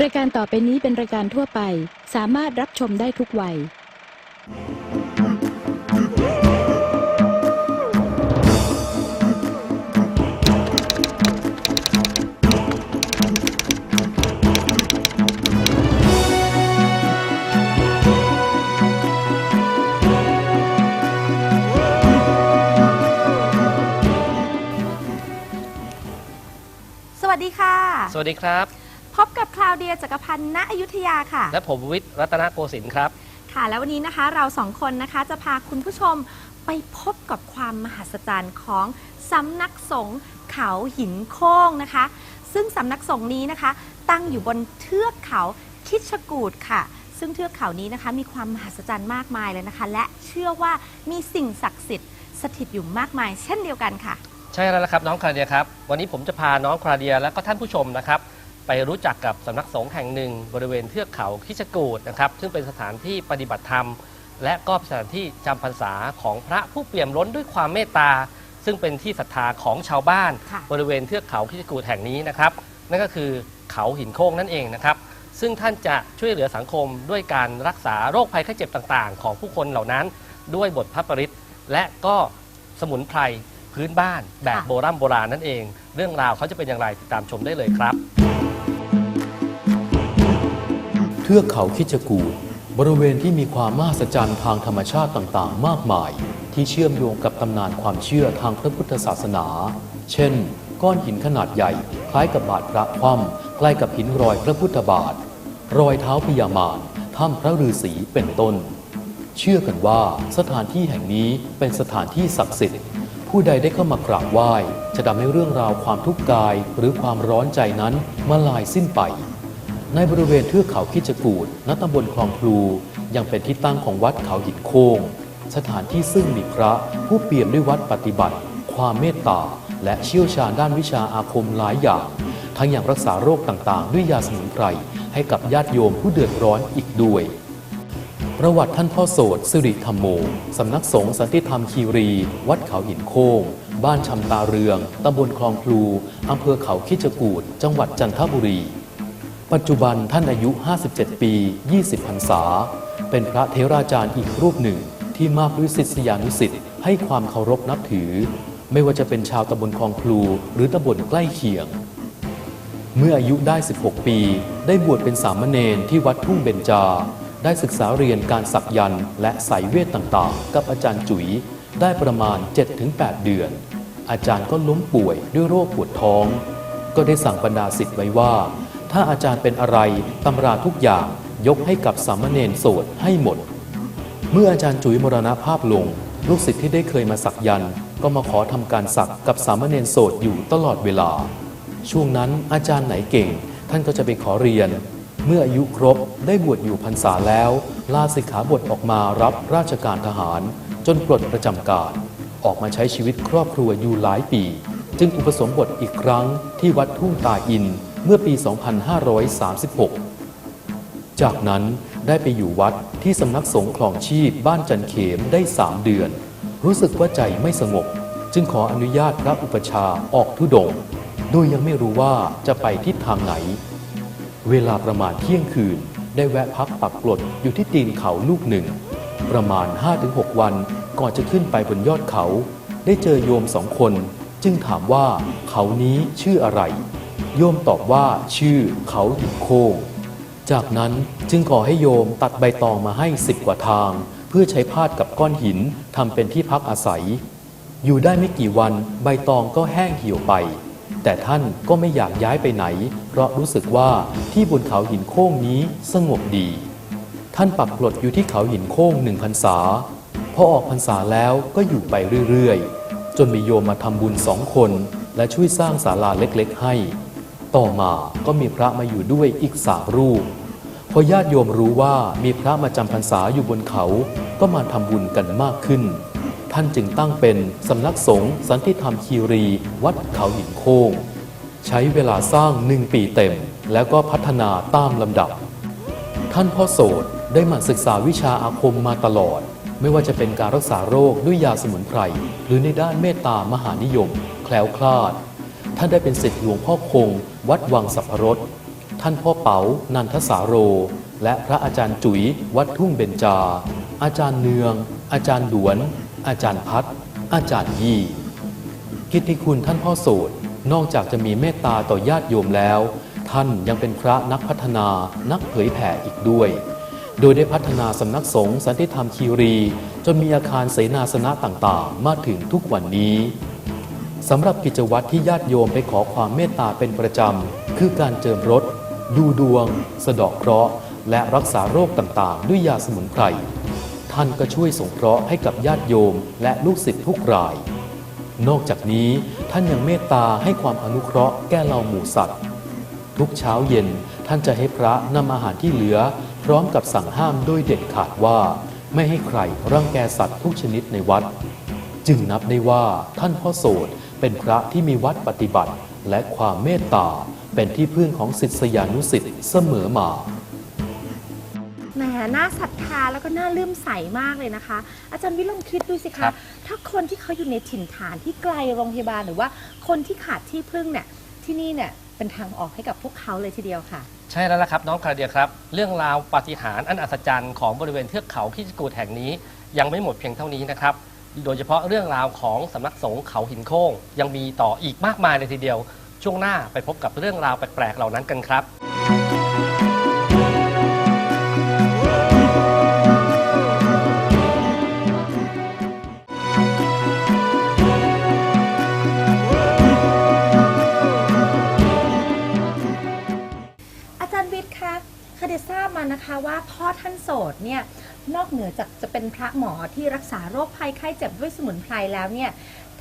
รายการต่อไปนี้เป็นรายการทั่วไป สามารถรับชมได้ทุกวัย สวัสดีค่ะ สวัสดีครับพบ กับคลาวเดียจักรพันธ์ณอยุธยาค่ะ และผมวิทย์รัตนโกสินทร์ครับ ค่ะ แล้ววันนี้นะคะเราสองคนนะคะจะพาคุณผู้ชมไปพบกับความมหัศจรรย์ของสำนักสงฆ์เขาหินโค้งนะคะ ซึ่งสำนักสงฆ์นี้นะคะ ตั้งอยู่บนเทือกเขาคิดชกูดค่ะ ซึ่งเทือกเขานี้นะคะมีความมหัศจรรย์มากมายเลยนะคะ และเชื่อว่ามีสิ่งศักดิ์สิทธิ์สถิตอยู่มากมาย เช่นเดียวกันค่ะ ใช่แล้วละครับน้องคราเดียครับ วันนี้ผมจะพาน้องคราเดียและก็ท่านผู้ชมนะครับ ไปรู้จักกับสำนักสงฆ์แห่งหนึ่ง บริเวณเทือกเขาคิชกูดนะครับซึ่งเป็นสถานที่ปฏิบัติธรรม และก็เป็นสถานที่จำพรรษาของพระผู้เปี่ยมล้นด้วยความเมตตา ซึ่งเป็นที่ศรัทธาของชาวบ้าน ค่ะ บริเวณเทือกเขาคิชกูดแห่งนี้นะครับนั่นก็คือเขาหินโค้งนั่นเองนะครับ ซึ่งท่านจะช่วยเหลือสังคมด้วยการรักษาโรคภัยไข้เจ็บต่างๆ ของผู้คนเหล่านั้น ด้วยบทพระปริตและก็สมุนไพรพื้นบ้านแบบค่ะ โบราณโบราณนั่นเอง เรื่องราวเขาจะเป็นอย่างไรติดตามชมได้เลยครับ ทือกเขาคิชกูดบริเวณที่มีความมหัศจรรย์ทางธรรมชาติต่างๆ มากมาย ที่เชื่อมโยงกับตำนานความเชื่อทางพระพุทธศาสนา เช่น ก้อนหินขนาดใหญ่ คล้ายกับบาทพระคว่ำใกล้กับหินรอยพระพุทธบาท รอยเท้าพญามารถ้ำพระฤาษีเป็นต้น เชื่อกันว่าสถานที่แห่งนี้เป็นสถานที่ศักดิ์สิทธิ์ผู้ใดได้เข้ามากราบไหว้ จะทำให้เรื่องราวความทุกข์กายหรือความร้อนใจนั้นมาลายสิ้นไป ในบริเวณเทือกเขาคิดจกูดณตำบลคลองพลูยังเป็นที่ตั้งของวัดเขาหินโค้งสถานที่ซึ่งมีพระผู้เปี่ยมด้วยวัดปฏิบัติ ความเมตตา และเชี่ยวชาญด้านวิชาอาคมหลายอย่าง ทั้งอย่างรักษาโรคต่างๆ ด้วยยาสมุนไพรให้กับญาติโยมผู้เดือดร้อนอีกด้วย ประวัติท่านพ่อโสดสิริธรรมโม สำนักสงฆ์สันติธรรมคีรี วัดเขาหินโค้ง บ้านชำตาเรือง ตำบลคลองพลูอำเภอเขาคิจกูดจังหวัดจันทบุรี ปัจจุบันท่านอายุ 57 ปี 20 พรรษา เป็นพระเทราจารย์อีกรูปหนึ่งที่มากด้วยศิษยานุศิษย์ให้ความเคารพนับถือ ไม่ว่าจะเป็นชาวตำบลคลองพลูหรือตำบลใกล้เคียง เมื่ออายุได้ 16 ปี ได้บวชเป็นสามเณรที่วัดทุ่งเบญจา ได้ศึกษาเรียนการสักยันต์และสายเวทต่างๆ กับอาจารย์จุ๋ยได้ประมาณ 7-8 เดือน อาจารย์ก็ล้มป่วยด้วยโรคปวดท้อง ก็ได้สั่งบรรดาศิษย์ไว้ว่า ถ้าอาจารย์เป็นอะไรตำราทุกอย่างยกให้กับสามเณรโสดให้หมด เมื่ออาจารย์จุ๋ยมรณภาพลง ลูกศิษย์ที่ได้เคยมาสักยันก็มาขอทำการสักกับสามเณรโสดอยู่ตลอดเวลา ช่วงนั้นอาจารย์ไหนเก่ง ท่านก็จะไปขอเรียน เมื่ออายุครบได้บวชอยู่พรรษาแล้ว ลาสิกขาบทออกมารับราชการทหาร จนปลดประจำการออกมาใช้ชีวิตครอบครัวอยู่หลายปี จึงอุปสมบทอีกครั้งที่วัดทุ่งตาอิน เมื่อปี 2536 จากนั้นได้ไปอยู่วัดที่สำนักสงฆ์คลองชีพบ้านจันเขมได้สามเดือน รู้สึกว่าใจไม่สงบ จึงขออนุญาตพระอุปชาออกทุดง โดยยังไม่รู้ว่าจะไปทิศทางไหน เวลาประมาณเที่ยงคืน ได้แวะพักปักกลดอยู่ที่ตีนเขาลูกหนึ่ง ประมาณ 5-6 วันก่อนจะขึ้นไปบนยอดเขา ได้เจอโยมสองคน จึงถามว่าเขานี้ชื่ออะไร โยมตอบว่าชื่อเขาหินโค้งจากนั้นจึงขอให้โยมตัดใบตองมาให้สิบกว่าทาง เพื่อใช้พาดกับก้อนหินทำเป็นที่พักอาศัย อยู่ได้ไม่กี่วันใบตองก็แห้งเหี่ยวไป แต่ท่านก็ไม่อยากย้ายไปไหน เพราะรู้สึกว่าที่บนเขาหินโค้งนี้สงบดี ท่านปักกลดอยู่ที่เขาหินโค้งหนึ่งพรรษาพอออกพรรษาแล้วก็อยู่ไปเรื่อยๆ จนมีโยมมาทำบุญสองคน และช่วยสร้างศาลาเล็กๆให้ ต่อมาก็มีพระมาอยู่ด้วยอีกสามรูป พอญาติโยมรู้ว่ามีพระมาจำพรรษาอยู่บนเขา ก็มาทำบุญกันมากขึ้น ท่านจึงตั้งเป็นสำนักสงฆ์สันติธรรมคีรี วัดเขาหินโค้ง ใช้เวลาสร้างหนึ่งปีเต็ม แล้วก็พัฒนาตามลำดับ ท่านพ่อโสดได้หมั่นศึกษาวิชาอาคมมาตลอด ไม่ว่าจะเป็นการรักษาโรคด้วยยาสมุนไพร หรือในด้านเมตตามหานิยม แคล้วคลาด ท่านได้เป็นศิษย์หลวงพ่อคง วัดวังสัพพรสท่านพ่อเป๋า นันทสาโร และพระอาจารย์จุ๋ย วัดทุ่งเบญจา อาจารย์เนือง อาจารย์ดวน อาจารย์พัด อาจารย์ยี่ กิตติคุณท่านพ่อโสดนอกจากจะมีเมตตาต่อญาติโยมแล้ว ท่านยังเป็นพระนักพัฒนา นักเผยแผ่อีกด้วย โดยได้พัฒนาสำนักสงฆ์สันติธรรมคีรี จนมีอาคารเสนาสนะต่างๆ มาถึงทุกวันนี้ สำหรับกิจวัตรที่ญาติโยมไปขอความเมตตาเป็นประจำ คือการเจิมรถ ดูดวง สะดอกเคราะห์ และรักษาโรคต่างๆ ด้วยยาสมุนไพร ท่านก็ช่วยสงเคราะห์ให้กับญาติโยมและลูกศิษย์ทุกราย นอกจากนี้ท่านยังเมตตาให้ความอนุเคราะห์แก่เหล่าหมูสัตว์ ทุกเช้าเย็นท่านจะให้พระนำอาหารที่เหลือ พร้อมกับสั่งห้ามโดยเด็ดขาดว่า ไม่ให้ใครรังแกสัตว์ทุกชนิดในวัด จึงนับได้ว่าท่านพ่อโสด เป็นพระที่มีวัดปฏิบัติ และความเมตตาเป็นที่พึ่งของศิษยานุศิษย์เสมอมาแหมน่าศรัทธาแล้วก็น่าเลื่อมใสมากเลยนะคะ อาจารย์วิลองคิดดูสิครัคะบถ้าคนที่เขาอยู่ในถิ่นฐานที่ไกลโรงพยาบาลหรือว่าคนที่ขาดที่พึ่งเนี่ยที่นี่เนี่ยเป็นทางออกให้กับพวกเขาเลยทีเดียวค่ะ ใช่แล้วละครับน้องคาราเดียครับ เรื่องราวปาฏิหาริย์อันอัศจรรย์ของบริเวณเทือกเขาคิจกูดแห่งนี้ ยังไม่หมดเพียงเท่านี้นะครับ โดยเฉพาะเรื่องราวของสำนักสงฆ์เขาหินโค้งยังมีต่ออีกมากมายเลยทีเดียว ช่วงหน้าไปพบกับเรื่องราวแปลกๆเหล่านั้นกันครับอาจารย์วิทย์คะคาเดทราบมานะคะว่าพ่อท่านโสดเนี่ย นอกเหนือจากจะเป็นพระหมอที่รักษาโรคภัยไข้เจ็บด้วยสมุนไพรแล้วเนี่ย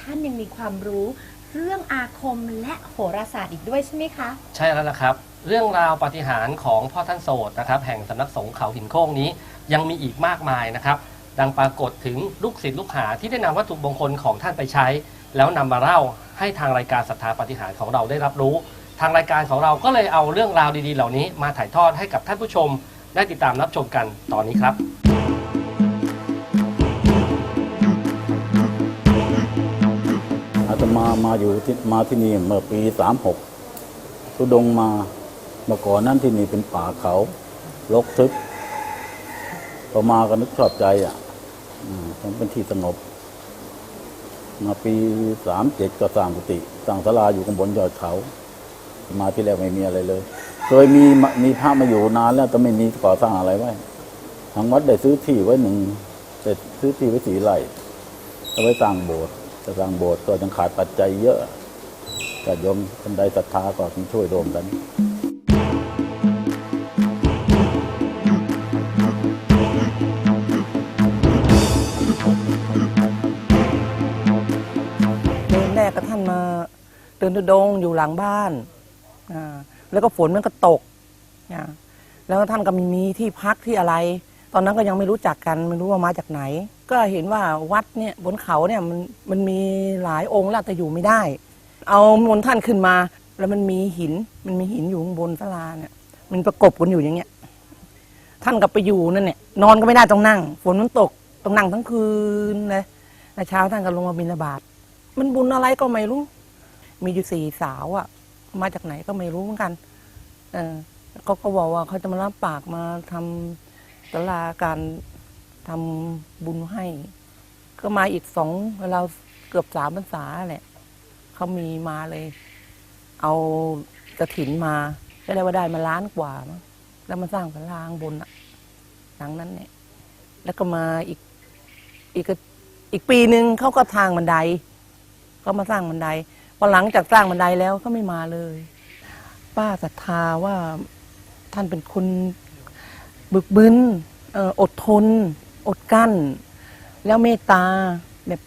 ท่านยังมีความรู้เรื่องอาคมและโหราศาสตร์อีกด้วยใช่ไหมคะ ใช่แล้วนะครับ เรื่องราวปาฏิหาริย์ของพ่อท่านโสดนะครับ แห่งสำนักสงฆ์เขาหินโค้งนี้ยังมีอีกมากมายนะครับ ดังปรากฏถึงลูกศิษย์ลูกหาที่ได้นำวัตถุมงคลของท่านไปใช้ แล้วนำมาเล่าให้ทางรายการศรัทธาปาฏิหาริย์ของเราได้รับรู้ ทางรายการของเราก็เลยเอาเรื่องราวดีๆ เหล่านี้มาถ่ายทอดให้กับท่านผู้ชม ได้ติดตามรับชมกันตอนนี้ครับ ตมามาอยู่ที่มาที่นี่เมื่อปีสามหกทุดงมาเมื่อก่อนนั้นที่นี่เป็นป่าเขาลกทึบพอมาก็นึกชอบใจอะต้องเป็นที่สงบ มาปีสามเจ็ดก็สร้างกุฏิสร้างศาลาอยู่ข้างบนยอดเขา มาที่แรกไม่มีอะไรเลย เคยมีมามีพระมาอยู่นานแล้วแต่ไม่มีก่อสร้างอะไรไว้ ทางวัดได้ซื้อที่ไว้หนึ่งแต่ซื้อที่ไว้สี่ไร่เอาไว้สร้างโบสถ์ จะสร้างโบสถ์ก็ยังขาดปัจจัยเยอะแต่ยมคนใดศรัทธาก็ต้องช่วยรวมกันเดินแรกก็ท่านมาเดินทุดงอยู่หลังบ้าน แล้วก็ฝนมันก็ตก แล้วท่านก็มีที่พักที่อะไร ตอนนั้นก็ยังไม่รู้จักกันไม่รู้ว่ามาจากไหน ก็เห็นว่าวัดเนี่ยบนเขาเนี่ยมันมันมีหลายองค์แล้วแต่อยู่ไม่ได้ เอามนต์ท่านขึ้นมา แล้วมันมีหินมันมีหินอยู่ข้างบนศาลาเนี่ยมันประกบกันอยู่อย่างเงี้ย ท่านก็ไปอยู่นั่นเนี่ยนอนก็ไม่ได้ต้องนั่งฝนมันตกต้องนั่งทั้งคืนเลยเช้าท่านก็ลงมาบิณฑบาตมันบุญอะไรก็ไม่รู้ มีอยู่สี่สาวอะมาจากไหนก็ไม่รู้เหมือนกัน เออเขาก็บอกว่าเขาจะมารับปากมาท ตลาการทำบุญให้ ก็มาอีกสองเราเกือบสามพรรษาแหละเขามีมาเลย เอากระถินมาก็ได้ว่าได้มาล้านกว่า แล้วมาสร้างศาลางบนอะหลังนั้นเนี่ย แล้วก็มาอีกอีกอีกปีหนึ่งเขาก็ทางบันไดก็มาสร้างบันไดพอหลังจากสร้างบันไดแล้วก็ไม่มาเลย ป้าศรัทธาว่าท่านเป็นคน บึกบึนอดทน อดกั้น แล้วเมตตาแบบ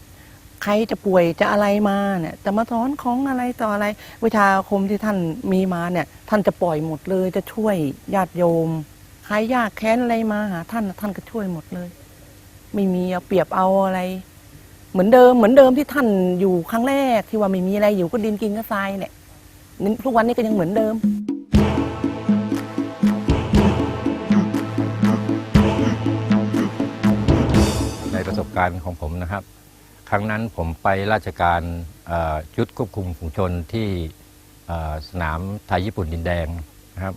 ใครจะป่วยจะอะไรมาเนี่ยจะมาสอนของอะไรต่ออะไร วิชาคมที่ท่านมีมาเนี่ย ท่านจะปล่อยหมดเลยจะช่วยญาติโยมใครยากแค้นอะไรมาหาท่านท่านก็ช่วยหมดเลย ไม่มีเอาเปรียบเอาอะไร เหมือนเดิมเหมือนเดิมที่ท่านอยู่ครั้งแรกที่ว่าไม่มีอะไรอยู่ก็ดินกินก็ทรายเนี่ยนี่ทุกวันนี้ก็ยังเหมือนเดิม การณ์ของผมนะครับ ครั้งนั้นผมไปราชการชุดควบคุมฝูงชนที่สนามไทยญี่ปุ่นดินแดงนะครับ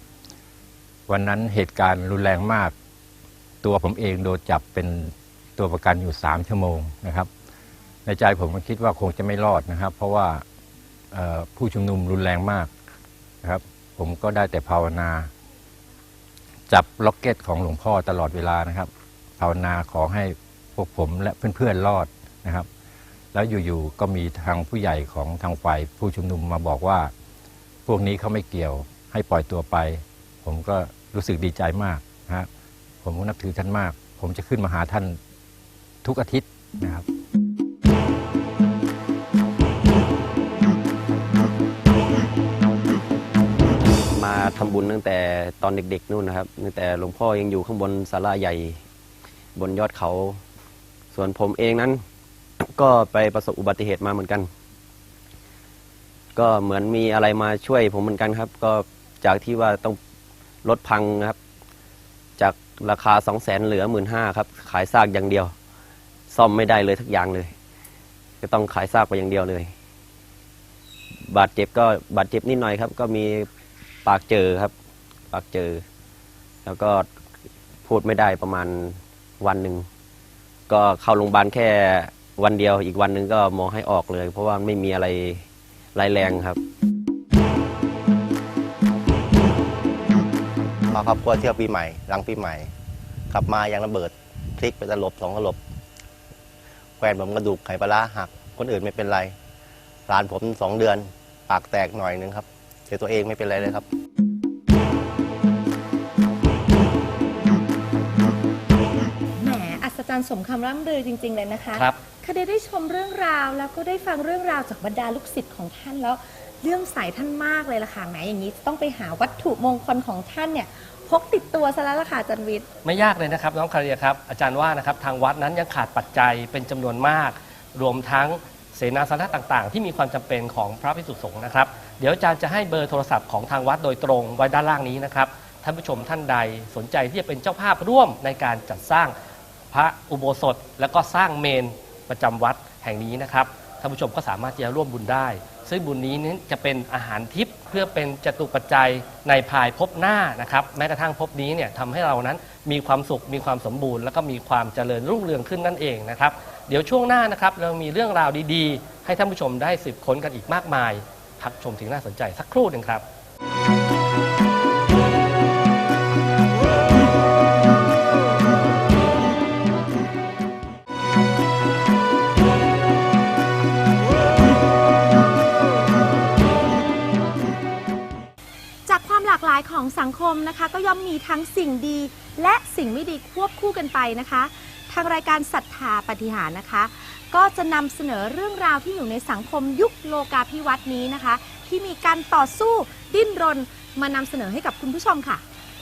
วันนั้นเหตุการณ์รุนแรงมาก ตัวผมเองโดนจับเป็นตัวประกันอยู่สามชั่วโมงนะครับ ในใจผมก็คิดว่าคงจะไม่รอดนะครับ เพราะว่าผู้ชุมนุมรุนแรงมากนะครับ ผมก็ได้แต่ภาวนา จับล็อกเก็ตของหลวงพ่อตลอดเวลานะครับ ภาวนาขอให้ พวกผมและเพื่อนๆรอดนะครับ แล้วอยู่ๆก็มีทางผู้ใหญ่ของทางฝ่ายผู้ชุมนุมมาบอกว่า พวกนี้เขาไม่เกี่ยวให้ปล่อยตัวไป ผมก็รู้สึกดีใจมากนะฮะผมก็นับถือท่านมาก ผมจะขึ้นมาหาท่านทุกอาทิตย์นะครับมาทำบุญตั้งแต่ตอนเด็กๆนู่นนะครับตั้งแต่หลวงพ่อยังอยู่ข้างบนศาลาใหญ่ บนยอดเขา ส่วนผมเองนั้น ก็ไปประสบอุบัติเหตุมาเหมือนกัน ก็เหมือนมีอะไรมาช่วยผมเหมือนกันครับ ก็จากที่ว่าต้องรถพังครับ จากราคาสองแสนเหลือหมื่นห้าครับ ขายซากอย่างเดียว ซ่อมไม่ได้เลยทักอย่างเลย ก็ต้องขายซากไปอย่างเดียวเลย บาดเจ็บก็บาดเจ็บนิดหน่อยครับ ก็มีปากเจอครับ ปากเจอ แล้วก็พูดไม่ได้ประมาณวันหนึ่ง ก็เข้าโรงพยาบาลแค่วันเดียวอีกวันหนึ่งก็หมอให้ออกเลย เพราะว่าไม่มีอะไรร้ายแรงครับมาครอบครัวเที่ยวปีใหม่ หลังปีใหม่ กลับมายังระเบิดพลิกไปตลบสองตลบแฟนผมกระดูกไขปลาร้าหักคนอื่นไม่เป็นไรหลานผมสองเดือน ปากแตกหน่อยนึงครับแต่ตัวเองไม่เป็นไรเลยครับ อัศจรรย์สมคำร่ำลือจริง ๆ เลยนะคะครับ คดีได้ชมเรื่องราวแล้วก็ได้ฟังเรื่องราวจากบรรดาลูกศิษย์ของท่านแล้วเรื่องสายท่านมากเลยล่ะค่ะแหมอย่างนี้ต้องไปหาวัตถุมงคลของท่านเนี่ยพกติดตัวซะแล้วล่ะค่ะอาจันวิทย์ ไม่ยากเลยนะครับน้องคาเรียครับอาจารย์ว่านะครับทางวัดนั้นยังขาดปัจจัยเป็นจำนวนมาก รวมทั้งเสนาสนะต่างๆ ที่มีความจำเป็นของพระภิกษุสงฆ์นะครับ เดี๋ยวอาจารย์จะให้เบอร์โทรศัพท์ของทางวัดโดยตรงไว้ด้านล่างนี้นะครับท่านผู้ชมท่านใดสนใจที่จะเป็นเจ้าภาพร่วมในการจัดสร้าง พระอุโบสถ แล้วก็สร้างเมนประจำวัดแห่งนี้นะครับท่านผู้ชมก็สามารถที่จะร่วมบุญได้ ซึ่งบุญนี้นั้จะเป็นอาหารทิพย์เพื่อเป็นจตุปัจจัยในภายภพหน้านะครับ แม้กระทั่งภพนี้เนี่ยทำให้เรานั้นมีความสุขมีความสมบูรณ์ แล้วก็มีความเจริญรุ่งเรืองขึ้นนั่นเองนะครับ เดี๋ยวช่วงหน้านะครับเรามีเรื่องราวดี ๆ ให้ท่านผู้ชมได้สืบค้นกันอีกมากมายพักชมถึงน่าสนใจสักครู่หนึ่งครับ ของสังคมนะคะ ก็ย่อมมีทั้งสิ่งดีและสิ่งไม่ดีควบคู่กันไปนะคะ ทางรายการศรัทธาปฏิหารนะคะ ก็จะนำเสนอเรื่องราวที่อยู่ในสังคมยุคโลกาภิวัตน์นี้นะคะ ที่มีการต่อสู้ดิ้นรนมานำเสนอให้กับคุณผู้ชมค่ะ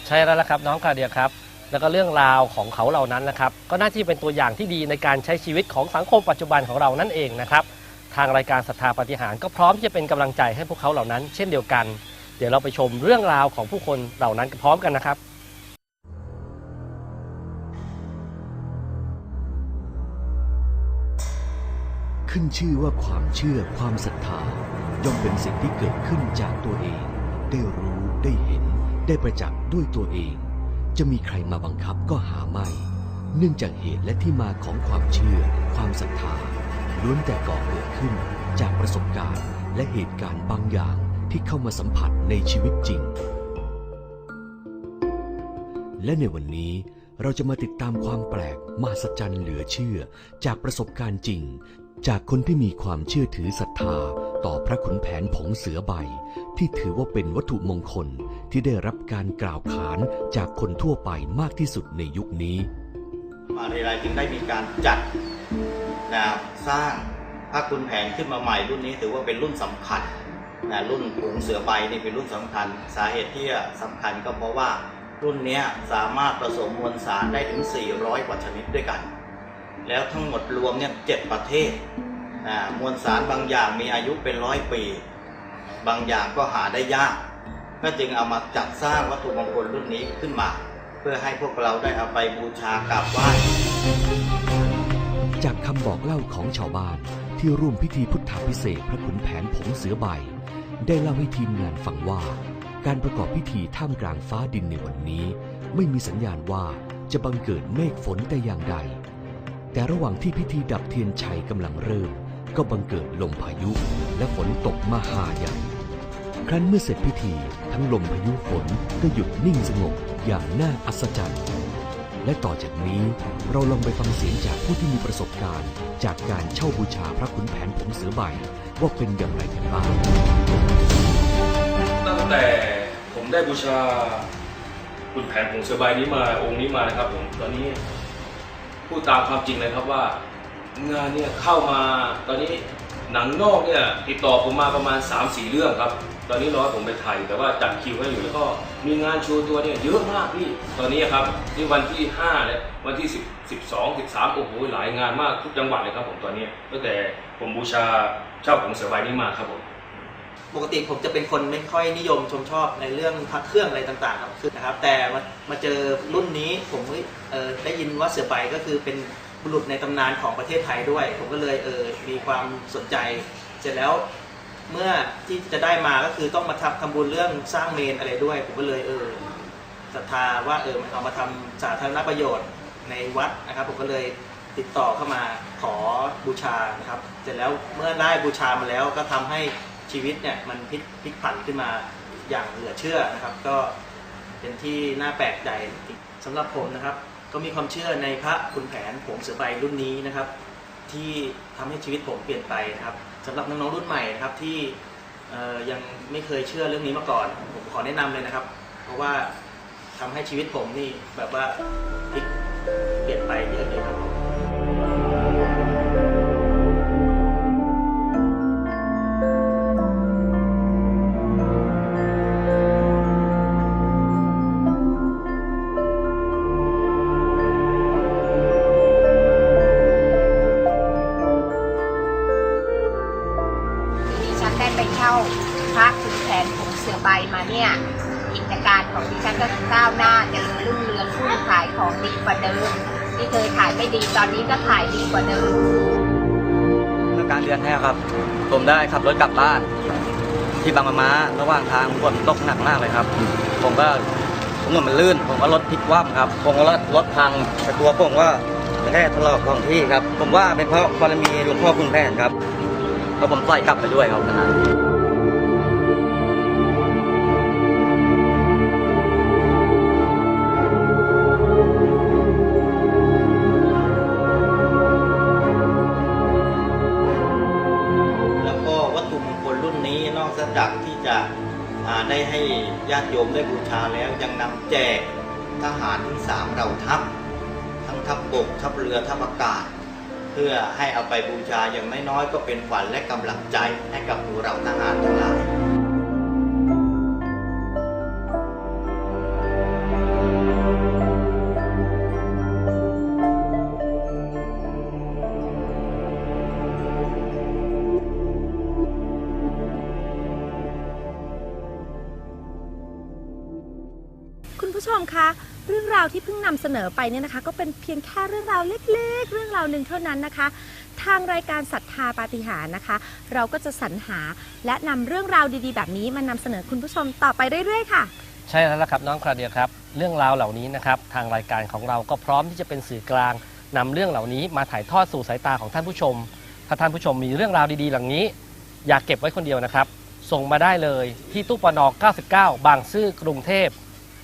ใช่แล้วละครับน้องคาเดียครับ แล้วก็เรื่องราวของเขาเหล่านั้นนะครับ ก็น่าที่เป็นตัวอย่างที่ดีในการใช้ชีวิตของสังคมปัจจุบันของเรานั่นเองนะครับ ทางรายการศรัทธาปฏิหารก็พร้อมที่จะเป็นกำลังใจให้พวกเขาเหล่านั้น เช่นเดียวกัน เดี๋ยวเราไปชมเรื่องราวของผู้คนเหล่านั้นพร้อมกันนะครับ ขึ้นชื่อว่าความเชื่อความศรัทธาย่อมเป็นสิ่งที่เกิดขึ้นจากตัวเอง ได้รู้ได้เห็น ได้ประจักษ์ด้วยตัวเอง จะมีใครมาบังคับก็หาไม่ เนื่องจากเหตุและที่มาของความเชื่อ ความศรัทธาล้วนแต่ก่อเกิดขึ้นจากประสบการณ์และเหตุการณ์บางอย่าง ที่เข้ามาสัมผัสในชีวิตจริง และในวันนี้เราจะมาติดตามความแปลกมหัศจรรย์เหลือเชื่อ จากประสบการณ์จริง จากคนที่มีความเชื่อถือศรัทธาต่อพระขุนแผนผงเสือใบ ที่ถือว่าเป็นวัตถุมงคลที่ได้รับการกล่าวขานจากคนทั่วไปมากที่สุดในยุคนี้ มาในไรจึงได้มีการจัดนะสร้างพระคุณแผนขึ้นมาใหม่รุ่นนี้ถือว่าเป็นรุ่นสำคัญ นะรุ่นผงเสือใบนี่เป็นรุ่นสำคัญ สาเหตุที่สำคัญก็เพราะว่ารุ่นนี้สามารถผสมมวลสารได้ถึง 400 กว่าชนิดด้วยกัน แล้วทั้งหมดรวมเนี่ยเจ็ดประเทศนะมวลสารบางอย่างมีอายุเป็นร้อยปี บางอย่างก็หาได้ยาก ก็จึงเอามาจัดสร้างวัตถุมงคลรุ่นนี้ขึ้นมา เพื่อให้พวกเราได้เอาไปบูชากราบไหว้จากคำบอกเล่าของชาวบ้านที่ร่วมพิธีพุทธาพิเศษพระขุนแผนผงเสือใบ ได้เล่าให้ทีมงานฟังว่า การประกอบพิธีท่ามกลางฟ้าดินในวันนี้ ไม่มีสัญญาณว่าจะบังเกิดเมฆฝนแต่อย่างใด แต่ระหว่างที่พิธีดับเทียนชัยกำลังเริ่ม ก็บังเกิดลมพายุและฝนตกมาหาใหญ่ ครั้นเมื่อเสร็จพิธีทั้งลมพายุฝนก็หยุดนิ่งสงบอย่างน่าอัศจรรย์ และต่อจากนี้เราลองไปฟังเสียงจากผู้ที่มีประสบการณ์ จากการเช่าบูชาพระขุนแผนผงเสือใบว่าเป็นอย่างไรกันบ้าง ตั้งแต่ผมได้บูชาคุณแผนผงเสือใบนี้มาองค์นี้มานะครับผมตอนนี้พูดตามความจริงเลยครับว่า งานเนี่ยเข้ามาตอนนี้หนังนอกเนี่ยติดต่อผมมาประมาณ 3-4 เรื่องครับ ตอนนี้รอให้ผมไปถ่ายแต่ว่าจัดคิวให้อยู่แล้วก็มีงานโชว์ตัวเนี่ยเยอะมากพี่ ตอนนี้ครับนี่วันที่5แล้ววันที่10 12 13โอ้โหหลายงานมากทุกจังหวัดเลยครับผมตอนนี้ตั้งแต่ผมบูชาเจ้าผงเสือใบนี้มาครับผมปกติผมจะเป็นคนไม่ค่อยนิยมชมชอบในเรื่องพระเครื่องอะไรต่างๆครับคือนะครับ แต่มามาเจอรุ่นนี้ผมเออได้ยินว่าเสือใบก็คือเป็นบุรุษในตำนานของประเทศไทยด้วย ผมก็เลยเออมีความสนใจ เสร็จแล้ว เมื่อที่จะได้มาก็คือต้องมาทำทำบุญเรื่องสร้างเมนอะไรด้วย ผมก็เลยเออศรัทธาว่าเออมันเอามาทำสาธารณประโยชน์ในวัดนะครับ ผมก็เลยติดต่อเข้ามาขอบูชานะครับ เสร็จแล้วเมื่อได้บูชามาแล้วก็ทำให้ชีวิตเนี่ยมันพลิกพลิกผันขึ้นมาอย่างเหลือเชื่อนะครับ ก็เป็นที่น่าแปลกใจสำหรับผมนะครับ ก็มีความเชื่อในพระขุนแผนผงเสือใบรุ่นนี้นะครับ ที่ทำให้ชีวิตผมเปลี่ยนไปนะครับ สำหรับน้องๆรุ่นใหม่นะครับที่ยังไม่เคยเชื่อเรื่องนี้มาก่อน ผมขอแนะนำเลยนะครับ เพราะว่าทำให้ชีวิตผมนี่แบบว่าพลิกเปลี่ยนไปเยอะเลยครับ ผมได้ขับรถกลับบ้าน ที่บางมะม้าระหว่างทางฝนตกหนักมากเลยครับ ผมก็ถนนมันลื่น ผมก็รถพลิกคว่ำครับ ผมก็รถรถพังแต่ตัวผมก็แค่ทะเลาะของที่ครับ ผมว่าเป็นเพราะบารมีหลวงพ่อคุณแผนครับแล้วผมใส่กลับไปด้วยครับนะ ญาติโยมได้บูชาแล้วยังนำแจกทหารทั้งสามเหล่าทัพ ทั้งทัพบกทัพเรือทัพอากาศ เพื่อให้เอาไปบูชาอย่างน้อยๆก็เป็นขวัญและกำลังใจให้กับหมู่เราทหารทั้งหลาย ราเสนอไปเนี่ยนะคะ ก็เป็นเพียงแค่เรื่องราวเล็ก ๆ เรื่องราวหนึ่งเท่านั้นนะคะ ทางรายการศรัทธาปาฏิหาริย์นะคะ เราก็จะสรรหาและนำเรื่องราวดีๆ แบบนี้มานำเสนอคุณผู้ชมต่อไปเรื่อยๆค่ะ ใช่แล้วละครับน้องคราเดียครับ เรื่องราวเหล่านี้นะครับทางรายการของเราก็พร้อมที่จะเป็นสื่อกลางนำเรื่องเหล่านี้มาถ่ายทอดสู่สายตาของท่านผู้ชม ถ้าท่านผู้ชมมีเรื่องราวดีๆเหล่านี้ อย่าเก็บไว้คนเดียวนะครับ ส่งมาได้เลยที่ตู้ปน99 บางซื่อกรุงเทพ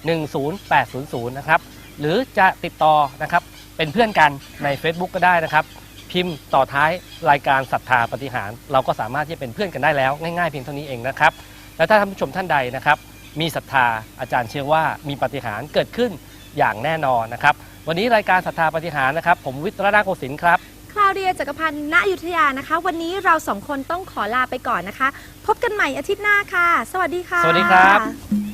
10800 นะครับ หรือจะติดต่อนะครับเป็นเพื่อนกันใน Facebook ก็ได้นะครับ พิมพ์ต่อท้ายรายการศรัทธาปฏิหาร เราก็สามารถที่จะเป็นเพื่อนกันได้แล้วง่ายๆเพียงเท่านี้เองนะครับ และถ้าท่านผู้ชมท่านใดนะครับ มีศรัทธาอาจารย์เชื่อว่ามีปาฏิหารย์เกิดขึ้นอย่างแน่นอนนะครับ วันนี้รายการศรัทธาปฏิหารย์นะครับ ผมวิทย์รนาโกสินทร์ครับ คลาวเดียจักรพันธ์ณอยุธยานะคะ วันนี้เราสองคนต้องขอลาไปก่อนนะคะ พบกันใหม่อาทิตย์หน้าค่ะ สวัสดีค่ะ สวัสดีครับ